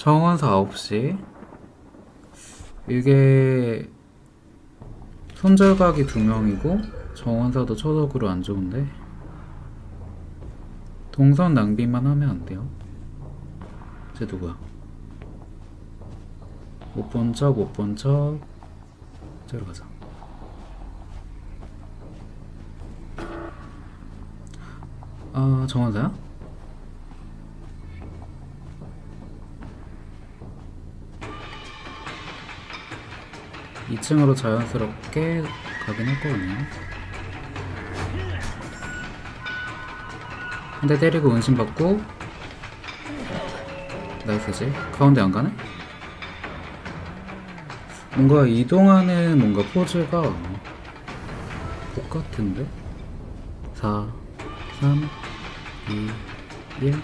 정원사 9시 이게 손절각이 두 명이고 정원사도 초덕으로 안 좋은데 동선 낭비만 하면 안 돼요. 쟤 누구야? 못 본척 못 본 척. 저기로 가자. 아 정원사야? 이층으로 자연스럽게 가긴 했거든요. 한 대 때리고 은신 받고 나이스지? 가운데 안 가네? 뭔가 이동하는 뭔가 포즈가 똑같은데? 4, 3, 2, 1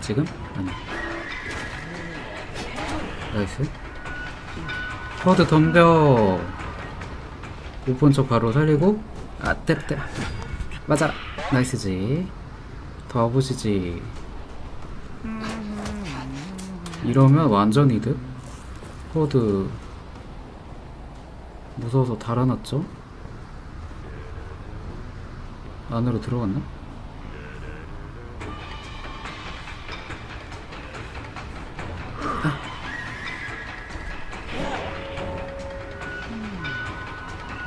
지금? 아니 나이스 퍼드 덤벼. 못 본 척 바로 살리고. 아 때려 때려 맞아. 나이스지. 더 와보시지. 이러면 완전 이득? 퍼드. 무서워서 달아났죠? 안으로 들어갔나?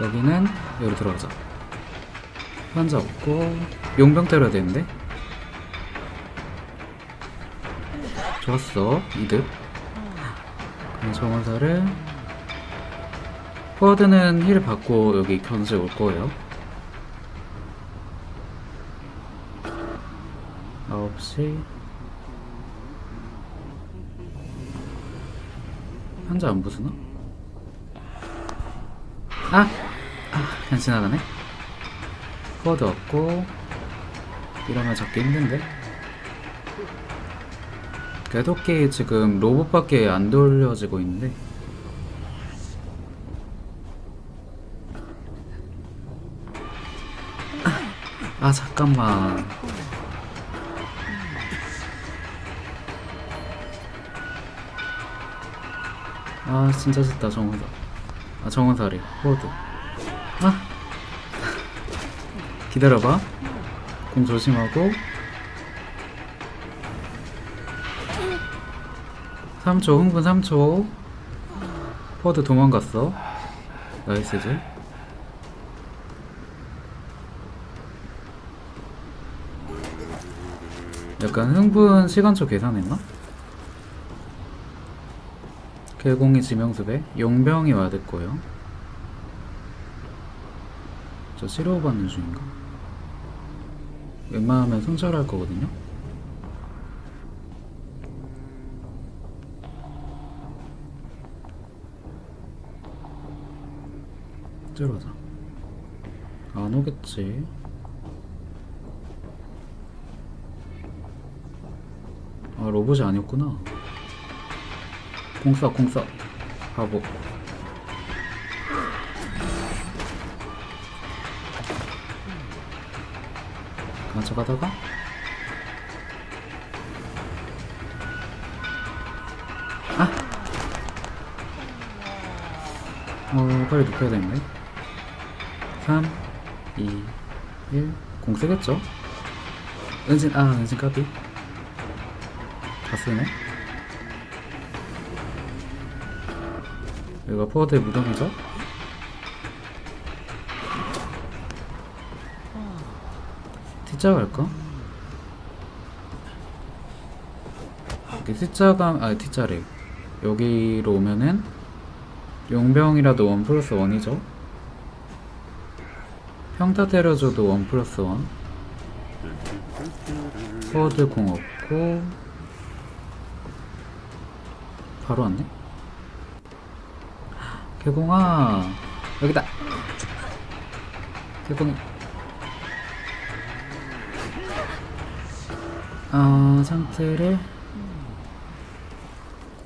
여기는 여기로 들어가자. 환자 없고 용병 때려야 되는데. 좋았어 이득. 그럼 정원사를 포워드는 힐 받고 여기 견제 올 거예요. 9시. 환자 안 부수나? 아! 아, 그냥 지나가네. 코어도 없고, 이러면 잡기 힘든데? 궤도기 지금 로봇밖에 안 돌려지고 있는데, 아, 아, 잠깐만. 아, 진짜 좋다, 정원사. 아, 정원사리. 코어드. 아! 기다려봐. 공 조심하고. 3초, 흥분 3초. 포드 도망갔어. 나이스지. 약간 흥분 시간초 계산했나? 개공이 지명수배 용병이 와야 될 거예요. 저 치료받는 중인가? 웬만하면 손절할 거거든요. 찌러자. 안 오겠지. 아 로봇이 아니었구나. 공사 공사 바보. 가져가다가 아! 어 빨리 눕혀야 되는데 3 2 1공 쓰겠죠? 은진 아 은진 까비 다 쓰네 여기가 포워드의 무덤이죠? T자 갈까? 여기 T자가 아 T자래. 여기로 오면은 용병이라도 원 플러스 원이죠? 평타 때려줘도 원 플러스 원. 포워드 공 없고 바로 왔네? 개공아 여기다. 개공이 아 상태를?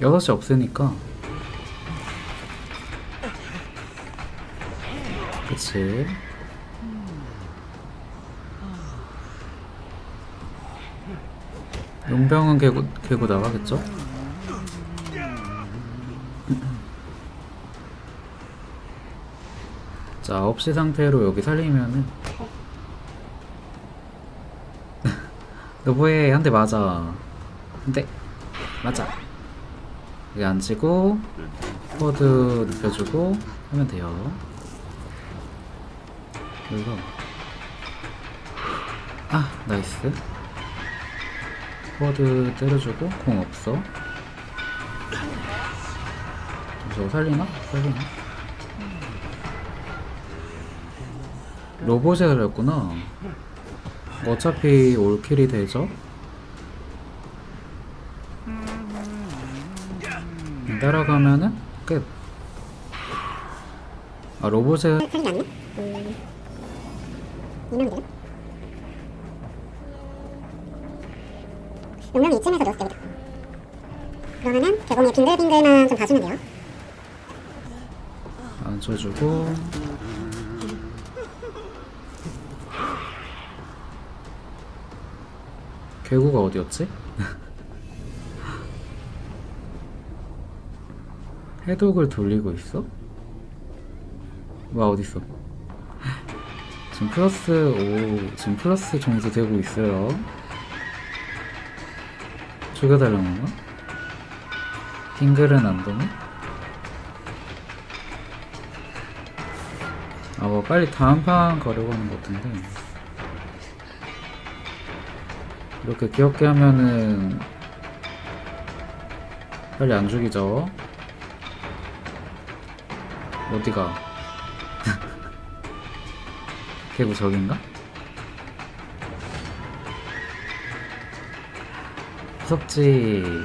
6시 없으니까. 그치. 용병은 개고, 개고 나가겠죠? 자 9시 상태로 여기 살리면은 너 뭐해 한 대 맞아. 한 대 맞아. 여기 앉히고 포드 눕혀주고 하면 돼요. 그리고 아 나이스. 포드 때려주고 공 없어. 저거 살리나? 살리나? 로봇에 살렸구나 어차피 올킬이 되죠? 따라가면은 끝. 아 로봇에 않네? 음... 이명이 되나? 용명이 이쯤에서 넣었을 때보다 그러면은 개봉이 빙글빙글만 좀 봐주면 돼요 앉혀주고 개구가 어디였지? 해독을 돌리고 있어? 와 어딨어? 지금 플러스 오 지금 플러스 점수 되고 있어요. 죽여달라는 건가? 빙글은 안 되네? 아, 뭐 빨리 다음 판 가려고 하는 것 같은데. 이렇게 귀엽게 하면은 빨리 안 죽이죠. 어디가? 개구 저긴가? 무섭지.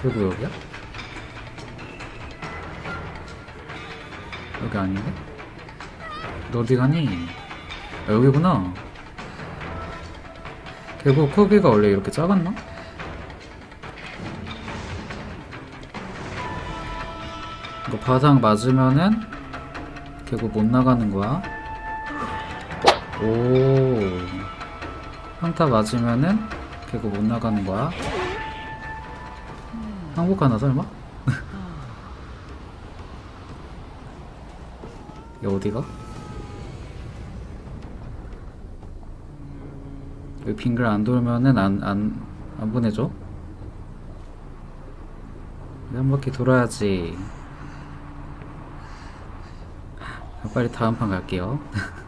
개구 여기야? 여기 아닌데? 너 어디 가니? 아, 여기구나. 개구 크기가 원래 이렇게 작았나? 이거 바닥 맞으면은 개구 못 나가는 거야. 오. 평타 맞으면은 개구 못 나가는 거야. 항복하나 설마? 여기 어디가? 여기 빙글 안 돌면은 안, 안, 안 보내줘? 한 바퀴 돌아야지. 빨리 다음 판 갈게요.